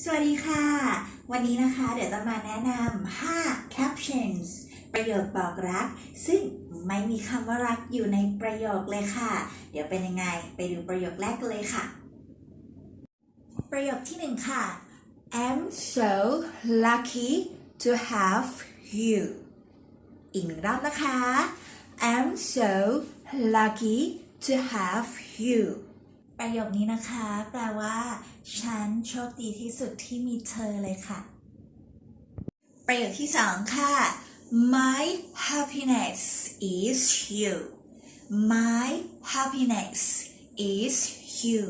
สวัสดีค่ะ วันนี้นะคะเดี๋ยวจะมาแนะนำ5 captions ประโยคบอกรัก ซึ่งไม่มีคำว่ารักอยู่ในประโยคเลยค่ะ เดี๋ยวเป็นยังไงไปดูประโยคแรกกันเลยค่ะ ประโยคที่หนึ่งค่ะ I'm so lucky to have you อีกหนึ่งรอบนะคะ I'm so lucky to have you ประโยคนี้นะคะ แปลว่า ฉันโชคดีที่สุดที่มีเธอเลยค่ะ ประโยคที่สองค่ะ My happiness is you My happiness is you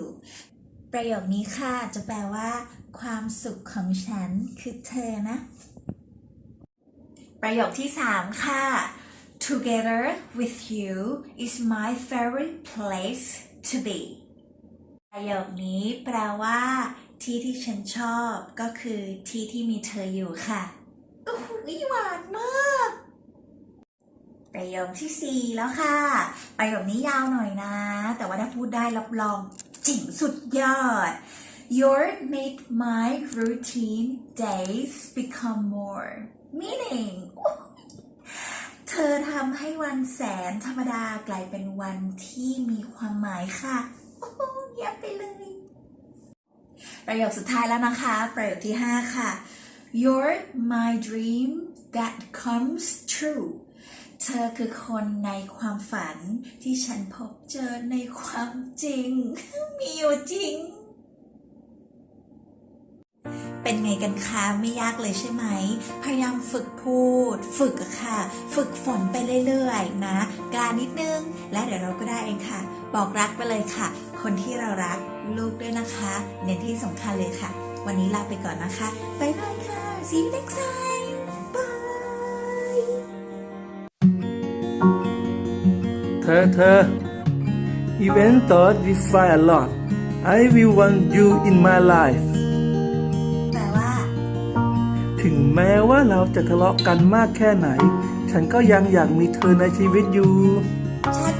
ประโยคนี้ค่ะจะแปลว่า ความสุขของฉันคือเธอนะ ประโยคที่สามค่ะ Together with you is my favorite place to be ประโยคนี้แปลว่า ที่ที่ฉันชอบก็คือที่ที่มีเธออยู่ค่ะโอ้โหหวานมาก ประโยคที่สี่แล้วค่ะ ประโยคนี้ยาวหน่อยนะ แต่ว่าถ้าพูดได้รับรองจิ๋งสุดยอด Your make my routine days become more meaning เธอทำให้วันแสนธรรมดากลายเป็นวันที่มีความหมายค่ะ เยี่ยมไปเลย ประโยคสุดท้ายแล้วนะคะ ประโยคที่ 5 ค่ะ You're my dream that comes true เธอคือคนในความฝันที่ฉันพบเจอในความจริง มีอยู่จริง เป็นไงกันคะไม่ยากเลยใช่ไหม พยายามฝึกพูด ฝึกค่ะ ฝึกฝนไปเรื่อยๆ นะ กล้านิดนึง และเดี๋ยวเราก็ได้เองค่ะ บอกรักไปเลยค่ะ คนที่เรารักลูกด้วยนะคะ เน้นที่สำคัญเลยค่ะ วันนี้ลาไปก่อนนะคะบ๊ายบายค่ะ see you next time bye เธอเธอ Even thought we fight a lot I will want you in my life แปลว่า ถึงแม้ว่าเราจะทะเลาะกันมากแค่ไหน ฉันก็ยังอยากมีเธอในชีวิตอยู่ชัด